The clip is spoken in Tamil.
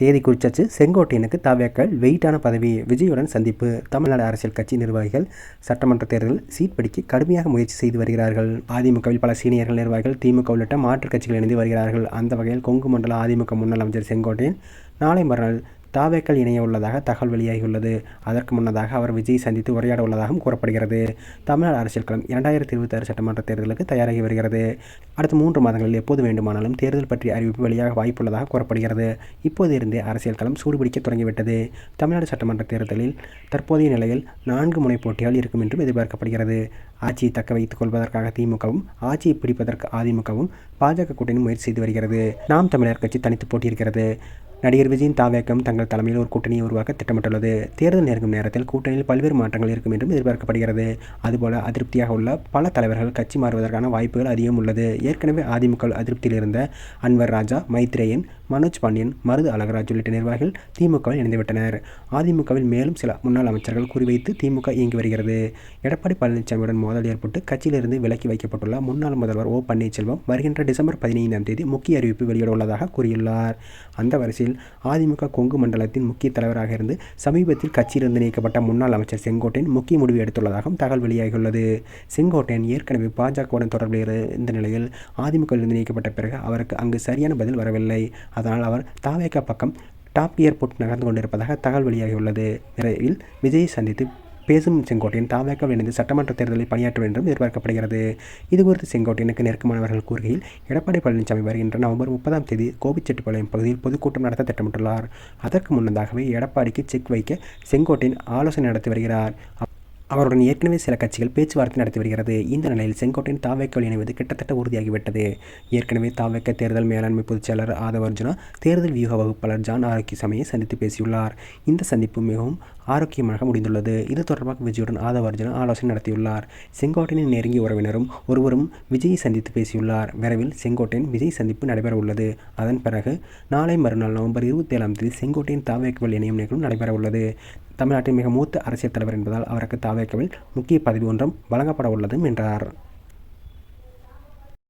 தேதி குறிச்சாச்சு. செங்கோட்டையனுக்கு தாவியாக்கள் வெயிட்டான பதவி விஜயுடன் சந்திப்பு. தமிழ்நாடு அரசியல் கட்சி நிர்வாகிகள் சட்டமன்ற தேர்தலில் சீட் பிடிக்க கடுமையாக முயற்சி செய்து வருகிறார்கள். அதிமுகவில் பல சீனியர்கள் நிர்வாகிகள் திமுக உள்ளிட்ட மாற்றுக் கட்சிகள் இணைந்து வருகிறார்கள். அந்த வகையில் கொங்கு மண்டல அதிமுக முன்னாள் அமைச்சர் செங்கோட்டையன் நாளை மறுநாள் தாவேக்கள் இணைய உள்ளதாக தகவல் வெளியாகியுள்ளது. அதற்கு முன்னதாக அவர் விஜய் சந்தித்து உரையாட உள்ளதாகவும் கூறப்படுகிறது. தமிழ்நாடு அரசியல் களம் இரண்டாயிரத்தி இருபத்தாறு சட்டமன்ற தேர்தலுக்கு தயாராகி வருகிறது. அடுத்த மூன்று மாதங்களில் எப்போது வேண்டுமானாலும் தேர்தல் பற்றிய அறிவிப்பு வெளியாக வாய்ப்புள்ளதாக கூறப்படுகிறது. இப்போது இருந்தே அரசியல் களம் சூடுபிடிக்க தொடங்கிவிட்டது. தமிழ்நாடு சட்டமன்ற தேர்தலில் தற்போதைய நிலையில் நான்கு முனை போட்டிகள் இருக்கும் என்றும் எதிர்பார்க்கப்படுகிறது. ஆட்சியை தக்க வைத்துக் கொள்வதற்காக திமுகவும் ஆட்சியை பிடிப்பதற்கு அதிமுகவும் பாஜக கூட்டணி முயற்சி செய்து வருகிறது. நாம் தமிழர் கட்சி தனித்து போட்டியிருக்கிறது. நடிகர் விஜயின் தாவேக்கம் தங்கள் தலைமையில் ஒரு கூட்டணியை உருவாக்க திட்டமிட்டுள்ளது. தேர்தல் நெருங்கும் நேரத்தில் கூட்டணியில் பல்வேறு மாற்றங்கள் இருக்கும் என்றும் எதிர்பார்க்கப்படுகிறது. அதுபோல அதிருப்தியாக உள்ள பல தலைவர்கள் கட்சி மாறுவதற்கான வாய்ப்புகள் அதிகம் உள்ளது. ஏற்கனவே அதிமுக அதிருப்தியில் இருந்த அன்வர் ராஜா மைத்ரேயன் மனோஜ் பாண்டியன் மருது அழகராஜ் உள்ளிட்ட நிர்வாகிகள் திமுகவில் இணைந்துவிட்டனர். அதிமுகவில் மேலும் சில முன்னாள் அமைச்சர்கள் குறிவைத்து திமுக இயங்கி வருகிறது. எடப்பாடி பழனிசாமியுடன் மோதல் ஏற்பட்டு கட்சியிலிருந்து விலக்கி வைக்கப்பட்டுள்ள முன்னாள் முதல்வர் ஓ பன்னீர்செல்வம் வருகின்ற டிசம்பர் பதினைந்தாம் தேதி முக்கிய அறிவிப்பு வெளியிட உள்ளதாக கூறியுள்ளார். அந்த வரிசையில் அதிமுக கொங்கு மண்டலத்தின் முக்கிய தலைவராக இருந்து சமீபத்தில் கட்சியிலிருந்து நீக்கப்பட்ட முன்னாள் அமைச்சர் செங்கோட்டையன் முக்கிய முடிவு எடுத்துள்ளதாகவும் தகவல் வெளியாகியுள்ளது. செங்கோட்டையன் ஏற்கனவே பாஜகவுடன் தொடர்பில் இருந்த நிலையில் அதிமுகவிலிருந்து நீக்கப்பட்ட பிறகு அவருக்கு அங்கு சரியான பதில் வரவில்லை. அதனால் அவர் தாவேக்கா பக்கம் டாப் ஏர்போர்ட் நகர்ந்து கொண்டிருப்பதாக தகவல் வெளியாகியுள்ளது. விரைவில் விஜயை சந்தித்து பேசும் செங்கோட்டையன் தாவேக்காவில் இணைந்து சட்டமன்ற தேர்தலில் பணியாற்றும் என்றும் எதிர்பார்க்கப்படுகிறது. இதுகுறித்து செங்கோட்டையனுக்கு நெருக்கமானவர்கள் கூறுகையில் எடப்பாடி பழனிசாமி வருகின்ற நவம்பர் முப்பதாம் தேதி கோபிச்செட்டிப்பாளையம் பகுதியில் பொதுக்கூட்டம் நடத்த திட்டமிட்டுள்ளார். அதற்கு முன்னதாகவே எடப்பாடிக்கு செக் வைக்க செங்கோட்டையன் ஆலோசனை நடத்தி வருகிறார். அவருடன் ஏற்கனவே சில கட்சிகள் பேச்சுவார்த்தை நடத்தி வருகிறது. இந்த நிலையில் செங்கோட்டையின் தாவேக்கல் இணைவது கிட்டத்தட்ட உறுதியாகிவிட்டது. ஏற்கனவே தாவேக்க தேர்தல் மேலாண்மை பொதுச்செயலர் ஆதவ அர்ஜுனா தேர்தல் வியூக வகுப்பாளர் ஜான் ஆரோக்கியசாமியை சந்தித்து பேசியுள்ளார். இந்த சந்திப்பு மிகவும் ஆரோக்கியமாக முடிந்துள்ளது. இது தொடர்பாக விஜயுடன் ஆதவ அர்ஜுனா ஆலோசனை நடத்தியுள்ளார். செங்கோட்டையனின் நெருங்கிய உறவினரும் ஒருவரும் விஜயை சந்தித்து பேசியுள்ளார். விரைவில் செங்கோட்டையின் விஜய் சந்திப்பு நடைபெற உள்ளது அதன் பிறகு நாளை மறுநாள் நவம்பர் இருபத்தி ஏழாம் தேதி செங்கோட்டையின் தாவேக்கல் இணையும் நிகழ்வு நடைபெற உள்ளது தமிழ்நாட்டின் மிக மூத்த அரசியல் தலைவர் என்பதால் அவருக்கு தாவேக்கவில் முக்கிய பதவி ஒன்றும் வழங்கப்பட உள்ளதும் என்றார்.